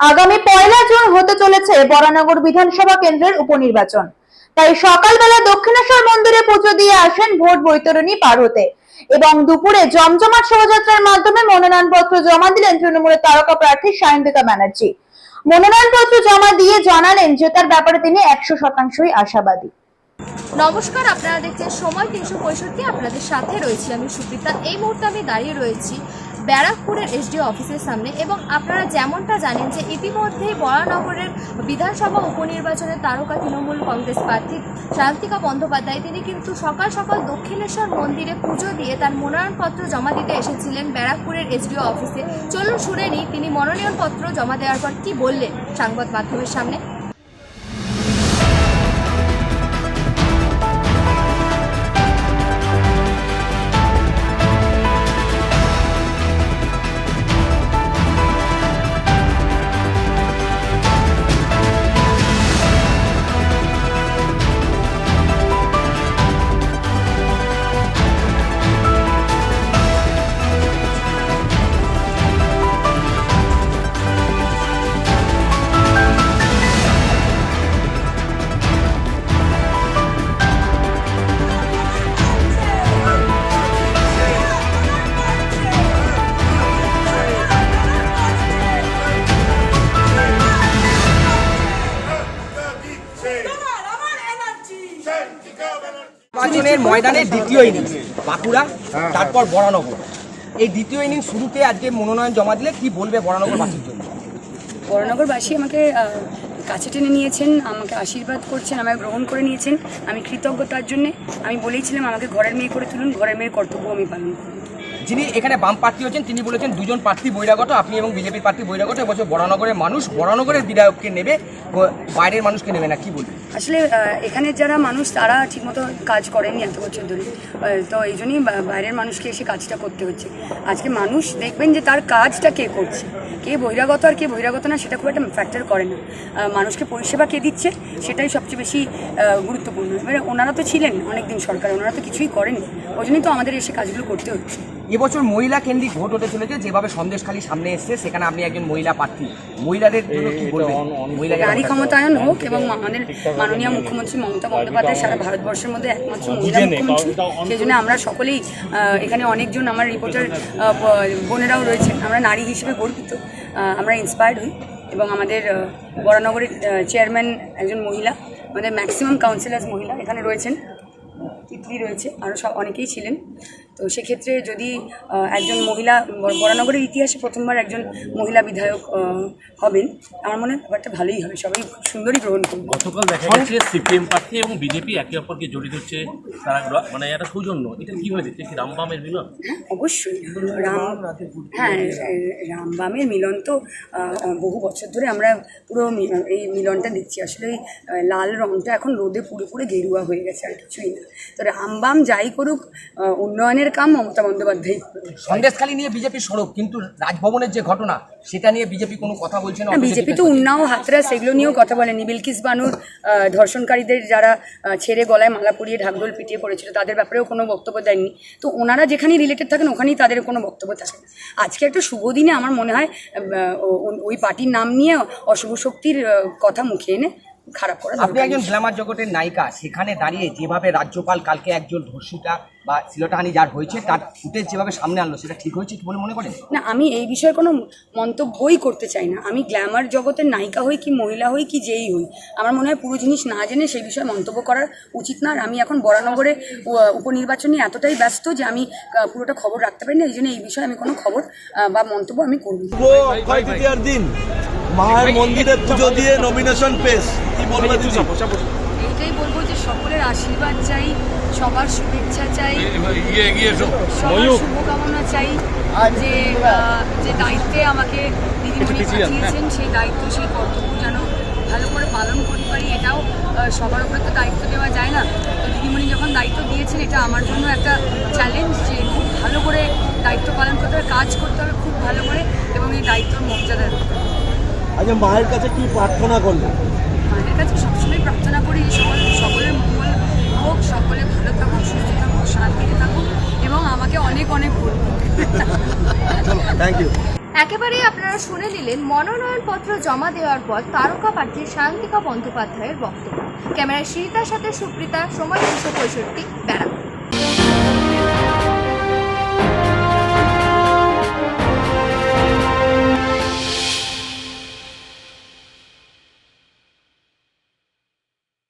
আগামী পয়লা জুন হতে চলেছে বরানগর বিধানসভা কেন্দ্রের উপনির্বাচন। তাই সকালবেলা দক্ষিণেশ্বর মন্দিরে পুজো দিয়ে আসেন ভোট বৈতরণী পার হতে এবং দুপুরে জমজমাট শোভাযাত্রার মাধ্যমে মনোনয়নপত্র জমা দিলেন তৃণমূলের তারকা প্রার্থী সায়ন্তিকা ব্যানার্জি। মনোনয়নপত্র জমা দিয়ে জানালেন যে তার ব্যাপারে তিনি একশো শতাংশই আশাবাদী। নমস্কার, আপনারা দেখছেন সময় তিনশো পঁয়ষট্টি, আপনাদের সাথে রয়েছি আমি সুপ্রিতা। এই মুহূর্তে আমি দাঁড়িয়ে রয়েছি ব্যারাকপুরের এসডিও অফিসের সামনে এবং আপনারা যেমনটা জানেন যে ইতিমধ্যেই বরানগরের বিধানসভা উপনির্বাচনে তারকা তৃণমূল কংগ্রেস প্রার্থী শান্তিকা বন্দ্যোপাধ্যায়, তিনি কিন্তু সকাল সকাল দক্ষিণেশ্বর মন্দিরে পুজো দিয়ে তার মনোনয়নপত্র জমা দিতে এসেছিলেন ব্যারাকপুরের এসডিও অফিসে। চলুন শুনে নিই, তিনি মনোনয়নপত্র জমা দেওয়ার পর কি বললেন সংবাদ মাধ্যমের সামনে। নির্বাচনের ময়দানে দ্বিতীয় ইনিংস বাঁকুড়া তারপর বরানগর। এই দ্বিতীয় ইনিংস শুরুতে আজকে মনোনয়ন জমা দিলে কি বলবে বরানগরবাসীর জন্য? বরানগরবাসী আমাকে আহ, কাছে টেনে নিয়েছেন আমাকে আশীর্বাদ করছেন আমাকে গ্রহণ করে নিয়েছেন। আমি কৃতজ্ঞতার জন্যে আমি বলেছিলাম আমাকে ঘরের মেয়ে করে তুলুন ঘরের মেয়ের কর্তব্য আমি পালন করব। যিনি এখানে বাম প্রার্থী হচ্ছেন তিনি বলেছেন দুজন প্রার্থী বহিরাগত, আপনি এবং বিজেপির প্রার্থী বহিরাগত এবছর বরানগরের মানুষ বরানগরের বিধায়ককে নেবে বাইরের মানুষকে নেবে না, কি বলবে আসলে এখানে যারা মানুষ, তারা ঠিকমতো কাজ করেনি এত বছর ধরে। তো এই জন্যই বাইরের মানুষকে এসে কাজটা করতে হচ্ছে। আজকে মানুষ দেখবেন যে তার কাজটা কে করছে? কে বহিরাগত আর কে বহিরাগত না, সেটা খুব একটা ফ্যাক্টর করে না। মানুষকে পরিষেবা কে দিচ্ছে, সেটাই সবচেয়ে বেশি গুরুত্বপূর্ণ। এবারে ওনারা তো ছিলেন অনেকদিন সরকার, ওনারা তো কিছুই করেনি ওই জন্যই তো আমাদের এসে কাজগুলো করতে হচ্ছে। এবছর মহিলা কেন্দ্রিক ভোট হতে চলেছে যেভাবে সন্দেশখালী সামনে এসছে সেখানে আপনি একজন মহিলা প্রার্থী। মহিলাদের নারী ক্ষমতায়ন হোক এবং আমাদের মাননীয় মুখ্যমন্ত্রী মমতা বন্দ্যোপাধ্যায় সারা ভারতবর্ষের মধ্যে একমাত্র মহিলা মুখ্যমন্ত্রী। সেই জন্য আমরা সকলেই এখানে অনেকজন আমার রিপোর্টার বোনেরাও রয়েছেন। আমরা নারী হিসেবে গর্বিত। আমরা ইন্সপায়ার্ড হই এবং আমাদের বরানগরের চেয়ারম্যান একজন মহিলা আমাদের ম্যাক্সিমাম কাউন্সিলার্স মহিলা এখানে রয়েছেন। তিতলি রয়েছে আরও সব অনেকেই ছিলেন। তো সেক্ষেত্রে যদি একজন মহিলা বরানগরের ইতিহাসে প্রথমবার একজন মহিলা বিধায়ক হবেন আমার মনে হয় ব্যাপারটা ভালোই হবে। সবাই খুব সুন্দরই গ্রহণ করবে। গতকাল দেখা গেছে সিপিএম প্রার্থী এবং বিজেপি একে অপরকে জড়িত হচ্ছে তারা মানে একটা সৌজন্য এটা কীভাবে দেখছে কি রামবামের মিলন? অবশ্যই। রাম হ্যাঁ রামবামের মিলন তো বহু বছর ধরে আমরা পুরো এই মিলনটা দেখছি। আসলে এই, লাল রংটা এখন রোদে পুরো পুরো গেরুয়া হয়ে গেছে আর কিছুই না। তো রামবাম যাই করুক আহ, উন্নয়নের কাম মমতা বন্দ্যোপাধ্যায় সন্দেশখালী নিয়ে বিজেপি সরব কিন্তু রাজভবনের যে ঘটনা সেটা নিয়ে বিজেপি কোনো কথা বলছে না বিজেপি তো উন্নাও হাতরা সেগুলো নিয়েও কথা বলেনি। বিলকিস বানুর ধর্ষণকারীদের যারা ছেড়ে গলায় মালা পরিয়ে ঢাকঢোল পিটিয়ে পড়েছিল তাদের ব্যাপারেও কোনো বক্তব্য দেননি। তো ওনারা যেখানেই রিলেটেড থাকেন ওখানেই তাদের কোনো বক্তব্য থাকে আজকে একটা শুভ দিনে আমার মনে হয় ওই পার্টির নাম নিয়ে অশুভ শক্তির কথা মুখে এনে খারাপ করা। আপনি একজন গ্ল্যামার জগতের নায়িকা সেখানে দাঁড়িয়ে যেভাবে রাজ্যপাল কালকে একজন ধর্ষিতা বা শিলটাহানি যার হয়েছে তার ফুটেজ যেভাবে সামনে আনলো সেটা ঠিক হয়েছে বলে মনে করেন? না আমি এই বিষয়ে কোনো মন্তব্যই করতে চাই না। আমি গ্ল্যামার জগতের নায়িকা হই কি মহিলা হই কি যেই হই আমার মনে হয় পুরো জিনিস না জেনে সেই বিষয়ে মন্তব্য করার উচিত না। আর আমি এখন বরানগরে উপনির্বাচন নিয়ে এতটাই ব্যস্ত যে আমি পুরোটা খবর রাখতে পারি না এই জন্য এই বিষয়ে আমি কোনো খবর বা মন্তব্য আমি করব দিন। মায়ের মন্দিরে পুজো দিয়ে নমিনেশন পেশ। কি বলবে দিদি? এইটাই বলব যে সকলের আশীর্বাদ চাই সবার শুভেচ্ছা চাই সবার শুভকামনা চাই যে যে দায়িত্বে আমাকে দিদিমণি পাঠিয়েছেন সেই দায়িত্ব সেই কর্তব্য যেন ভালো করে পালন করতে পারি এটাও সবার উপরে তো দায়িত্ব দেওয়া যায় না। তো দিদিমণি যখন দায়িত্ব দিয়েছেন এটা আমার জন্য একটা চ্যালেঞ্জ যে খুব ভালো করে দায়িত্ব পালন করতে হবে কাজ করতে হবে খুব ভালো করে এবং এই দায়িত্বর মর্যাদা রাখতে হবে। আজ মায়ের কাছে কি প্রার্থনা করলেন? মায়ের কাছে সবসময় প্রার্থনা করি সকল সকলের মঙ্গল হোক সকলে ভালো থাকুক সুস্থ থাকুক শান্তিতে থাকুক এবং আমাকে অনেক অনেক ভুল থ্যাংক ইউ একেবারেই আপনারা শুনে নিলেন মনোনয়নপত্র জমা দেওয়ার পর তারকা প্রার্থী শান্তিকা বন্দ্যোপাধ্যায়ের বক্তব্য। ক্যামেরায় শিরিতার সাথে সুপ্রিতা সময় দুশো পঁয়ষট্টি ব্যারাকপুর।